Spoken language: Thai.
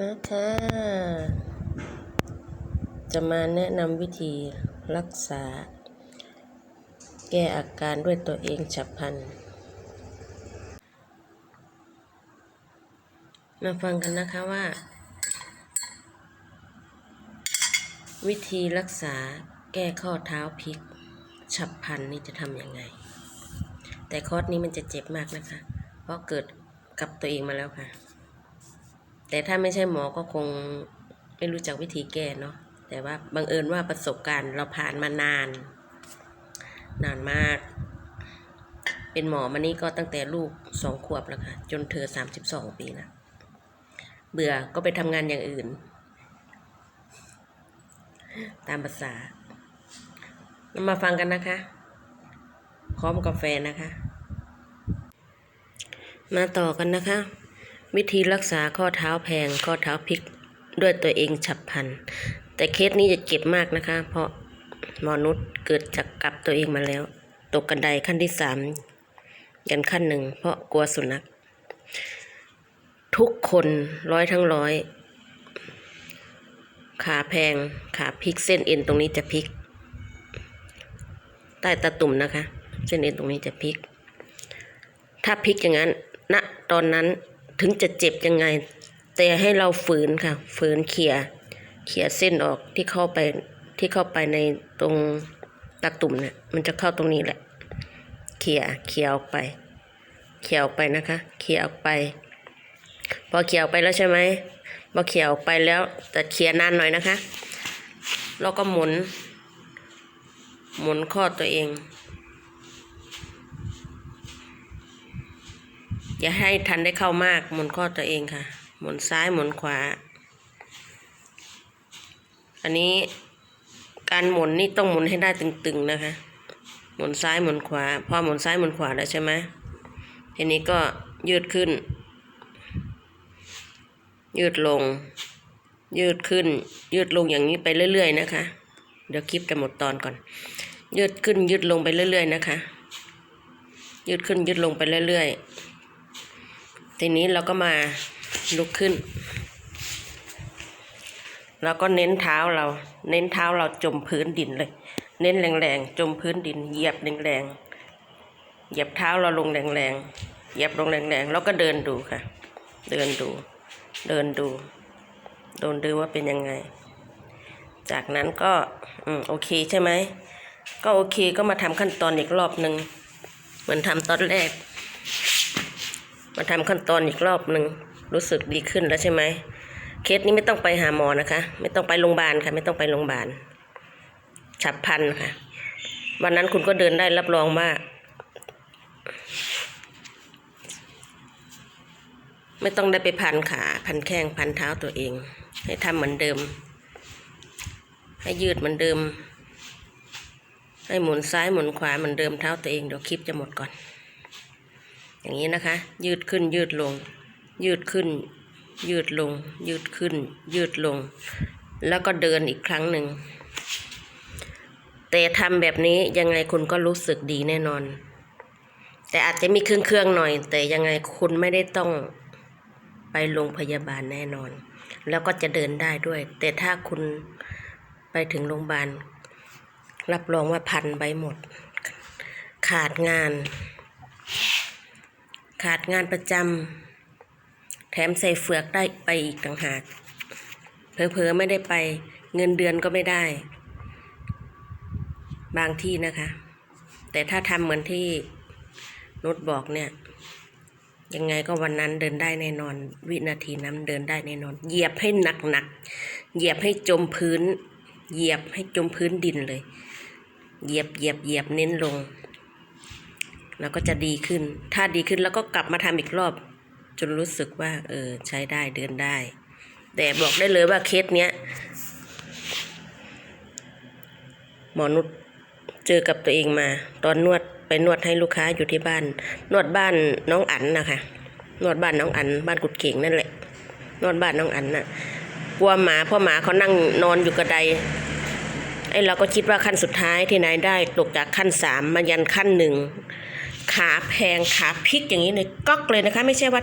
นะคะจะมาแนะนำวิธีรักษา แก้อาการด้วยตัวเองฉับพลัน มาฟังกันนะคะว่า วิธีรักษาแก้ข้อเท้าพลิก ฉับพลันนี่จะทำยังไง แต่คอร์สนี้มันจะเจ็บมากนะคะ เพราะเกิดกับตัวเองมาแล้วค่ะ แต่ถ้าไม่ใช่หมอก็คงไม่รู้จักวิธีแก้เนาะแต่ว่าบังเอิญว่าประสบการณ์เราผ่านมานาน นานมาก เป็นหมอมานี่ก็ตั้งแต่ลูกสองขวบแล้วค่ะ จนเธอสามสิบสองปีนะเบื่อก็ไปทำงานอย่างอื่น ตามภาษาเรามาฟังกันนะคะพร้อมกาแฟนะคะ มาต่อกันนะคะ วิธีรักษาข้อเท้าแพงข้อเท้าพลิกด้วยตัวเองฉับพลัน แต่เคสนี้จะเจ็บมากนะคะ เพราะมนุษย์เกิดจากกับตัวเองมาแล้ว ตกกันไดขั้นที่สามยันขั้นหนึ่งเพราะกลัวสุนัข ทุกคนร้อยทั้งร้อย ขาแพงขาพลิกเส้นเอ็นตรงนี้จะพลิก ใต้ตาตุ่มนะคะ เส้นเอ็นตรงนี้จะพลิก ถ้าพลิกอย่างนั้นณตอนนั้น ถึงจะเจ็บยังไง แต่ให้เราฝืนค่ะ ฝืนเขี่ยเขี่ยเส้นออกที่เข้าไปที่เข้าไปในตรงตาตุ่มเนี่ยมันจะเข้าตรงนี้แหละ เขี่ยเขี่ยออกไป เขี่ยออกไปนะคะ เขี่ยออกไป พอเขี่ยออกไปแล้วใช่ไหมพอเขี่ยออกไปแล้วแต่เขี่ยนานหน่อยนะคะ แล้วก็หมุน หมุนข้อตัวเอง อย่าให้ทันได้เข้ามากหมุนข้อตัวเองค่ะ หมุนซ้ายหมุนขวา อันนี้การหมุนนี่ต้องหมุนให้ได้ตึงๆนะคะ หมุนซ้ายหมุนขวา พอหมุนซ้ายหมุนขวาแล้วใช่ไหมทีนี้ก็ยืดขึ้น ยืดลง ยืดขึ้น ยืดลงอย่างนี้ไปเรื่อย ๆ นะคะ เดี๋ยวคลิปจะหมดตอนก่อน ยืดขึ้นยืดลงไปเรื่อย ๆ นะคะ ยืดขึ้นยืดลงไปเรื่อย ๆ ทีนี้เราก็มาลุกขึ้นแล้วก็เน้นเท้าเรา เน้นเท้าเราจมพื้นดินเลย เน้นแรงๆจมพื้นดิน เหยียบแรงๆเหยียบเท้าเราลงแรงๆเหยียบลงแรงๆแล้วก็เดินดูค่ะ เดินดู เดินดูโดนดูว่าเป็นยังไง จากนั้นก็อืมโอเคใช่ไหมก็โอเคก็มาทำขั้นตอนอีกรอบหนึ่งเหมือนทำตอนแรก มาทำขั้นตอนอีกรอบหนึ่งรู้สึกดีขึ้นแล้วใช่ไหมเคสนี้ไม่ต้องไปหาหมอนะคะ ไม่ต้องไปโรงพยาบาลค่ะ ไม่ต้องไปโรงพยาบาลฉับพลันค่ะ วันนั้นคุณก็เดินได้รับรองว่าไม่ต้องได้ไปพันขา พันแข้งพันเท้าตัวเอง ให้ทำเหมือนเดิม ให้ยืดเหมือนเดิม ให้หมุนซ้ายหมุนขวาเหมือนเดิมเท้าตัวเองเดี๋ยวคลิปจะหมดก่อน อย่างนี้นะคะ ยืดขึ้นยืดลง ยืดขึ้น ยืดลง ยืดขึ้น ยืดลง แล้วก็เดินอีกครั้งหนึ่ง แต่ทำแบบนี้ยังไงคุณก็รู้สึกดีแน่นอน แต่อาจจะมีเครื่องเครื่องหน่อย แต่ยังไงคุณไม่ได้ต้องไปโรงพยาบาลแน่นอน แล้วก็จะเดินได้ด้วย แต่ถ้าคุณไปถึงโรงพยาบาลรับรองว่าพันใบหมด ขาดงาน ขาดงานประจำแถมใส่เฟือกได้ไปอีกต่างหากเผลอๆไม่ได้ไปเงินเดือนก็ไม่ได้ บางที่นะคะ แต่ถ้าทำเหมือนที่นุชบอกเนี่ย ยังไงก็วันนั้นเดินได้แน่นอน วินาทีนั้นเดินได้แน่นอน เหยียบให้หนักหนักๆเหยียบให้จมพื้น เหยียบให้จมพื้นดินเลย เหยียบเหยียบเหยียบเน้นลง แล้วก็จะดีขึ้น ถ้าดีขึ้นแล้วก็กลับมาทำอีกรอบ จนรู้สึกว่า เออ ใช้ได้เดินได้ แต่บอกได้เลยว่าเคสเนี้ยหมอนุชเจอกับตัวเองมา ตอนนวดไปนวดให้ลูกค้าอยู่ที่บ้าน นวดบ้านน้องอันนะคะนวดบ้านน้องอันบ้านกุดเก่งนั่นแหละ นวดบ้านน้องอันน่ะกลัวหมาเพราะหมาเขานั่งนอนอยู่กระไดไอ้เราก็คิดว่าขั้นสุดท้ายที่นายได้ตกจากขั้นสามมายันขั้นหนึ่ง ขาแพงขาพิกอย่างนี้เลยก๊อกเลยนะคะ ไม่ใช่ว่า